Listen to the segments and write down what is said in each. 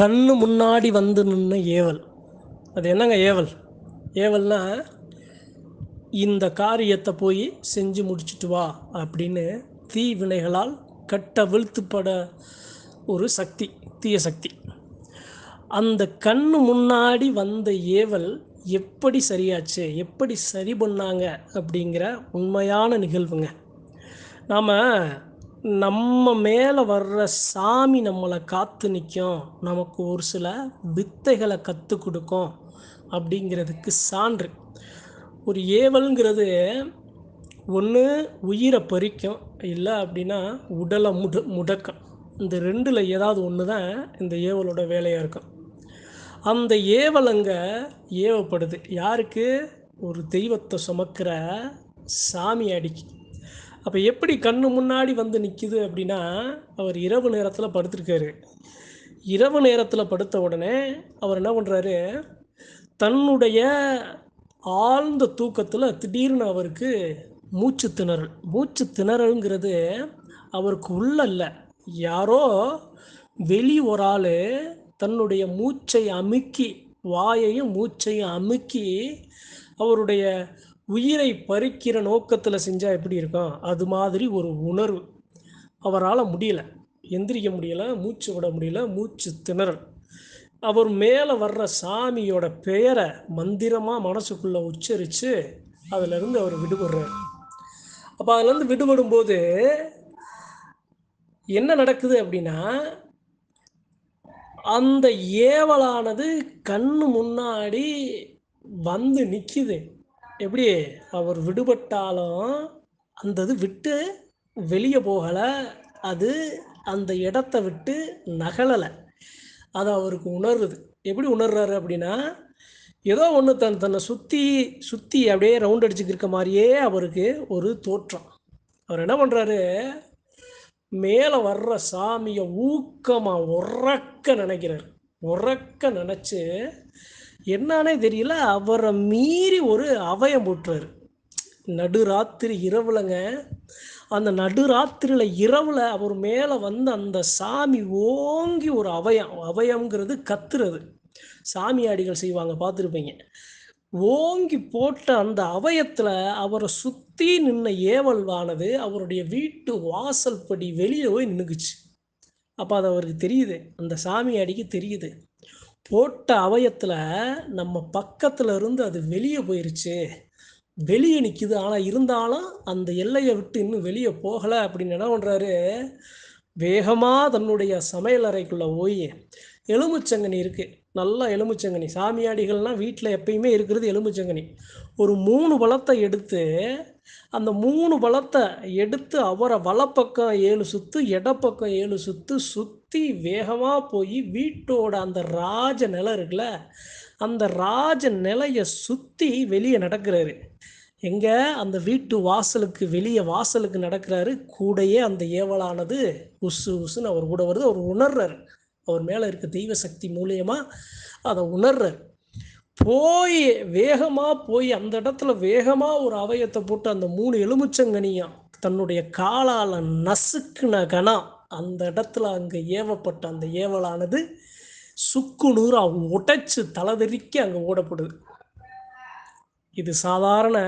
கண்ணு முன்னாடி வந்து நின்ன ஏவல். அது என்னங்க ஏவல்? ஏவல்னா இந்த காரியத்தை போய் செஞ்சு முடிச்சிட்டு வா அப்படின்னு தீ வினைகளால் கட்ட வீழ்த்துப்பட ஒரு சக்தி தீய சக்தி. அந்த கண்ணு முன்னாடி வந்த ஏவல் எப்படி சரியாச்சு எப்படி சரி பண்ணாங்க அப்படிங்கிற உண்மையான நிகழ்வுங்க. நாம் நம்ம மேலே வர்ற சாமி நம்மளை காத்து நிற்கும் நமக்கு ஒரு சில வித்தைகளை கற்றுக் கொடுக்கும் அப்படிங்கிறதுக்கு சான்று. ஒரு ஏவல்ங்கிறது ஒன்று உயிரை பறிக்கும். இல்லை அப்படின்னா உடலை முட முடக்கம். இந்த ரெண்டில் ஏதாவது ஒன்று தான் இந்த ஏவலோட வேலையாக இருக்கும். அந்த ஏவலங்க ஏவப்படுது. யாருக்கு? ஒரு தெய்வத்தை சுமக்கிற சாமி அடிக்கு. அப்போ எப்படி கண்ணு முன்னாடி வந்து நிற்கிது அப்படின்னா அவர் இரவு நேரத்தில் படுத்திருக்காரு. இரவு நேரத்தில் படுத்த உடனே அவர் என்ன பண்ணுறாரு தன்னுடைய ஆழ்ந்த தூக்கத்தில் திடீர்னு அவருக்கு மூச்சு திணறல். மூச்சு திணறலுங்கிறது அவருக்கு உள்ள இல்லை யாரோ வெளி ஒரு ஆள் தன்னுடைய மூச்சை அமுக்கி வாயையும் மூச்சையும் அமுக்கி அவருடைய உயிரை பறிக்கிற நோக்கத்தில் செஞ்சால் எப்படி இருக்கும் அது மாதிரி ஒரு உணர்வு. அவரால் முடியல. எந்திரிக்க முடியல மூச்சு விட முடியல மூச்சு திணறல். அவர் மேலே வர்ற சாமியோட பெயரை மந்திரமாக மனசுக்குள்ளே உச்சரித்து அதிலிருந்து அவர் விடுபடுறார். அப்போ அதுலேருந்து விடுபடும்போது என்ன நடக்குது அப்படின்னா அந்த ஏவலானது கண்ணு முன்னாடி வந்து நிற்கிது எப்படி? அவர் விடுபட்டாலும் அந்த இது விட்டு வெளியே போகலை. அது அந்த இடத்த விட்டு நகலலை. அது அவருக்கு உணருது எப்படி உணர்றாரு அப்படின்னா ஏதோ ஒன்று தன் தன்னை சுற்றி சுற்றி அப்படியே ரவுண்ட் அடிச்சுக்கிருக்க மாதிரியே அவருக்கு ஒரு தோற்றம். அவர் என்ன பண்ணுறாரு மேலே வர்ற சாமியை ஊக்கமாக உறக்க நினைக்கிறார். உறக்க நினச்சி என்னன்னே தெரியல அவரை மீறி ஒரு அவயம் போட்டுறாரு. நடுராத்திரி இரவுலங்க அந்த நடுராத்திரியில் இரவில் அவர் மேலே வந்து அந்த சாமி ஓங்கி ஒரு அவயம் அவயம்ங்கிறது கத்துறது. சாமியாடிகள் செய்வாங்க பார்த்துருப்பீங்க. ஓங்கி போட்ட அந்த அவயத்தில் அவரை சுற்றி நின்ன ஏவல்வானது அவருடைய வீட்டு வாசல் படி வெளியே போய் நின்றுக்குச்சு அப்போ அது அவருக்கு தெரியுது அந்த சாமியாடிக்கு தெரியுது. போட்ட அவயத்தில் நம்ம பக்கத்தில் இருந்து அது வெளியே போயிருச்சு. வெளியே நிற்கிது ஆனால் இருந்தாலும் அந்த எல்லையை விட்டு இன்னும் வெளியே போகலை அப்படின்னு என்ன பண்ணுறாரு வேகமாக தன்னுடைய சமையல் அறைக்குள்ளே போய் எலுமிச்சங்கனி இருக்குது நல்லா எலுமிச்சங்கனி. சாமியாடிகள்னால் வீட்டில் எப்பயுமே இருக்கிறது எலுமிச்சங்கனி. ஒரு மூணு பழத்தை எடுத்து அந்த மூணு வளத்தை எடுத்து அவரை வலப்பக்கம் ஏழு சுற்று இடப்பக்கம் ஏழு சுற்று சுற்றி வேகமாக போய் வீட்டோட அந்த ராஜ நிலை இருக்குல்ல அந்த ராஜ நிலையை சுற்றி வெளியே நடக்கிறாரு. எங்கே? அந்த வீட்டு வாசலுக்கு வெளியே வாசலுக்கு நடக்கிறாரு. கூடையே அந்த ஏவலானது உசு உசுன்னு அவர் கூட வருது. அவர் உணர்றாரு. அவர் மேலே இருக்க தெய்வ சக்தி மூலியமாக அதை உணர்றார். போய் வேகமாக போய் அந்த இடத்துல வேகமாக ஒரு அவயத்தை போட்டு அந்த மூணு எலுமிச்சங்கனியும் தன்னுடைய காலால் நசுக்குன கணம் அந்த இடத்துல அங்கே ஏவப்பட்ட அந்த ஏவலானது சுக்கு நூறு உடைச்சு தலைதெறிக்க அங்கே ஓடப்படுது. இது சாதாரண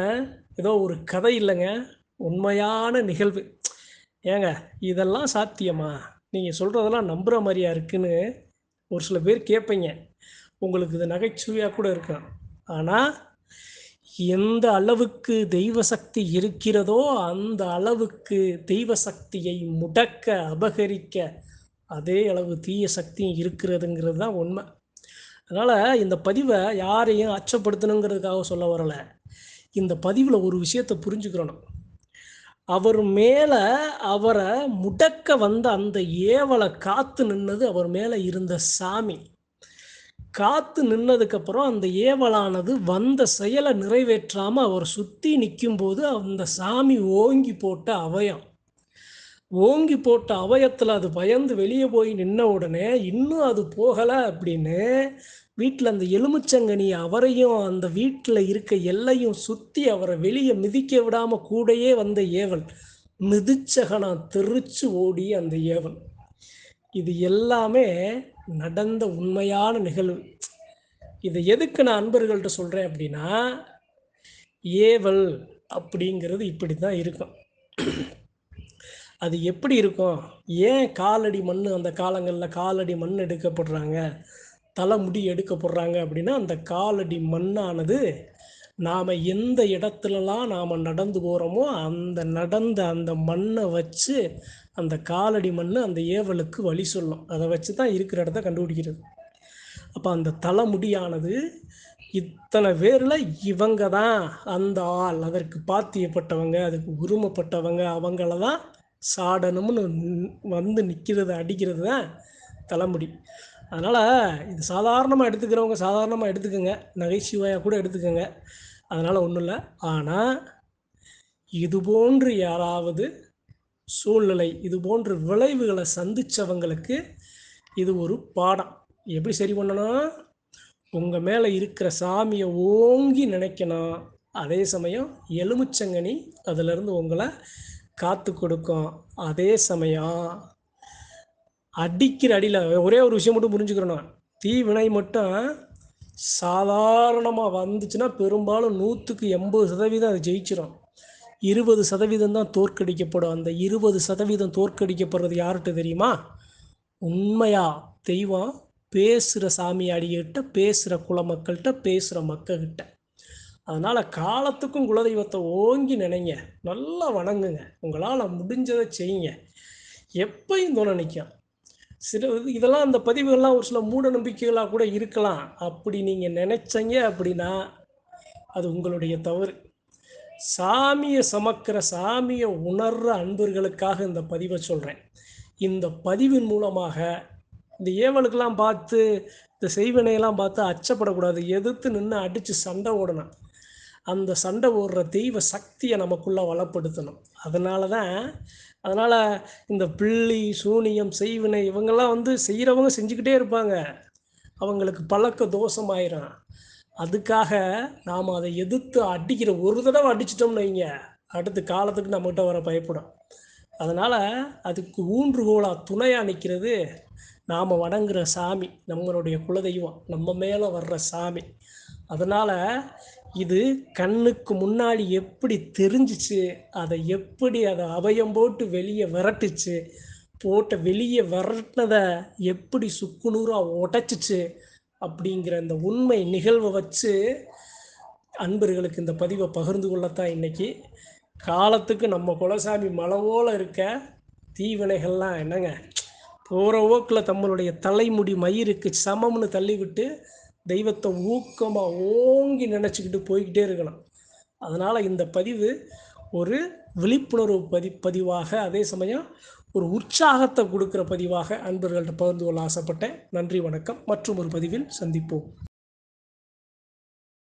ஏதோ ஒரு கதை இல்லைங்க. உண்மையான நிகழ்வு. ஏங்க இதெல்லாம் சாத்தியமா? நீங்கள் சொல்கிறதெல்லாம் நம்புகிற மாதிரியா இருக்குன்னு ஒரு சில பேர் கேட்பீங்க. உங்களுக்கு இது நகைச்சுவையாக கூட இருக்கலாம். ஆனால் எந்த அளவுக்கு தெய்வ சக்தி இருக்கிறதோ அந்த அளவுக்கு தெய்வ சக்தியை முடக்க அபகரிக்க அதே அளவு தீய சக்தியும் இருக்கிறதுங்கிறது தான் உண்மை. அதனால் இந்த பதிவை யாரையும் அச்சப்படுத்தணுங்கிறதுக்காக சொல்ல வரலை. இந்த பதிவில் ஒரு விஷயத்தை புரிஞ்சுக்கிறணும். அவர் மேலே அவரை முடக்க வந்த அந்த ஏவலை காத்து நின்னது அவர் மேலே இருந்த சாமி. காத்து நின்னதுக்கப்புறம் அந்த ஏவலானது வந்த செயலை நிறைவேற்றாமல் அவர் சுற்றி நிற்கும்போது அந்த சாமி ஓங்கி போட்ட அவயம். ஓங்கி போட்ட அவயத்தில் அது பயந்து வெளியே போய் நின்ன உடனே இன்னும் அது போகலை அப்படின்னு வீட்டில் அந்த எலுமிச்சங்கனி அவரையும் அந்த வீட்டில் இருக்க எல்லையும் சுற்றி அவரை வெளியே மிதிக்க விடாமல் கூடையே வந்த ஏவல். மிதிச்சகனா தெரிச்சு ஓடி அந்த ஏவல். இது எல்லாமே நடந்த உண்மையான நிகழ்வு. இதை எதுக்கு நான் அன்பர்கள்ட்ட சொல்கிறேன் அப்படின்னா ஏவல் அப்படிங்கிறது இப்படி தான் இருக்கும். அது எப்படி இருக்கும்? ஏன் காலடி மண் அந்த காலங்களில் காலடி மண் எடுக்கப்படுறாங்க? தலைமுடி எடுக்கப்படுறாங்க அப்படின்னா அந்த காலடி மண்ணானது நாம் எந்த இடத்துலலாம் நாம் நடந்து போகிறோமோ அந்த நடந்த அந்த மண்ணை வச்சு அந்த காலடி மண் அந்த ஏவலுக்கு வழி சொல்லும். அதை வச்சு தான் இருக்கிற இடத்த கண்டுபிடிக்கிறது. அப்போ அந்த தலைமுடியானது இத்தனை பேரில் இவங்க தான் அந்த ஆள் அதற்கு பாத்தியப்பட்டவங்க அதுக்கு உரிமைப்பட்டவங்க அவங்கள தான் சாடணும்னு வந்து நிற்கிறது அடிக்கிறது தான் தலைமுடி. அதனால் இது சாதாரணமாக எடுத்துக்கிறவங்க சாதாரணமாக எடுத்துக்கோங்க. நகைச்சுவையாக கூட எடுத்துக்கோங்க. அதனால் ஒன்றும் இல்லை. ஆனால் இது போன்று யாராவது சூழ்நிலை இது போன்ற விளைவுகளை சந்தித்தவங்களுக்கு இது ஒரு பாடம். எப்படி சரி பண்ணணும்? உங்கள் மேலே இருக்கிற சாமியை ஓங்கி நினைக்கணும். அதே சமயம் எலுமிச்சங்கனி அதிலிருந்து உங்களை காத்து கொடுக்கும். அதே சமயம் அடிக்கிற அடியில் ஒரே ஒரு விஷயம் மட்டும் புரிஞ்சுக்கிறணும். தீவினை மட்டும் சாதாரணமாக வந்துச்சுன்னா பெரும்பாலும் நூற்றுக்கு எண்பது சதவீதம் அது ஜெயிச்சிடும் இருபது சதவீதம் தான் தோற்கடிக்கப்படும். அந்த இருபது சதவீதம் தோற்கடிக்கப்படுறது யார்கிட்ட தெரியுமா? உண்மையாக தெய்வம் பேசுகிற சாமியாடிகிட்ட பேசுகிற குல மக்கள்கிட்ட பேசுகிற மக்கள்கிட்ட. அதனால் காலத்துக்கும் குலதெய்வத்தை ஓங்கி நினைங்க. நல்லா வணங்குங்க. உங்களால் முடிஞ்சதை செய்யுங்க. எப்பையும் துணை நிற்கும் சில இதெல்லாம் அந்த பதிவுகள்லாம் ஒரு சில மூட நம்பிக்கைகளாக கூட இருக்கலாம். அப்படி நீங்கள் நினைச்சீங்க அப்படின்னா அது உங்களுடைய தவறு. சாமியை சமக்கிற சாமியை உணர்ற அன்பர்களுக்காக இந்த பதிவை சொல்கிறேன் இந்த பதிவின் மூலமாக இந்த ஏவலுக்கெல்லாம் பார்த்து இந்த செய்வினையெல்லாம் பார்த்து அச்சப்படக்கூடாது. எதிர்த்து நின்று அடித்து சண்டை ஓடணும். அந்த சண்டை ஓடுற தெய்வ சக்தியை நமக்குள்ளே வளப்படுத்தணும். அதனால தான் அதனால் இந்த பிள்ளி சூனியம் செய்வினை இவங்கெல்லாம் வந்து செய்கிறவங்க செஞ்சுக்கிட்டே இருப்பாங்க. அவங்களுக்கு பழக்க தோஷமாயிரும். அதுக்காக நாம் அதை எதிர்த்து அடிக்கிற ஒரு தடவை அடிச்சிட்டோம்னு வைங்க. அடுத்த காலத்துக்கு நம்மகிட்ட வர பயப்படும். அதனால் அதுக்கு ஊன்றுகோலாக துணையாக நிற்கிறது நாம் வணங்குற சாமி நம்மளுடைய குலதெய்வம். நம்ம மேலே வர்ற சாமி. அதனால் இது கண்ணுக்கு முன்னாடி எப்படி தெரிஞ்சிச்சு? அதை எப்படி அதை அபயம் போட்டு வெளியே விரட்டுச்சு? போட்ட வெளியே விரட்டினதை எப்படி சுக்குநூறாக உடச்சிச்சு? அப்படிங்கிற அந்த உண்மை நிகழ்வை வச்சு அன்பர்களுக்கு இந்த பதிவை பகிர்ந்து கொள்ளத்தான் இன்றைக்கி காலத்துக்கு நம்ம குலசாமி மலவோல இருக்க தீவினைகள்லாம் என்னங்க? போகிற ஓக்கில் தம்மளுடைய தலைமுடி மயிருக்கு சமம்னு தள்ளிவிட்டு தெய்வத்தை ஊக்கமாக ஓங்கி நினச்சிக்கிட்டு போய்கிட்டே இருக்கணும். அதனால் இந்த பதிவு ஒரு விழிப்புணர்வு பதி பதிவாக அதே சமயம் ஒரு உற்சாகத்தை கொடுக்குற பதிவாக அன்பர்கள்ட்ட பகிர்ந்து கொள்ள ஆசைப்பட்டேன். நன்றி வணக்கம். மற்றும் ஒரு பதிவில் சந்திப்போம்.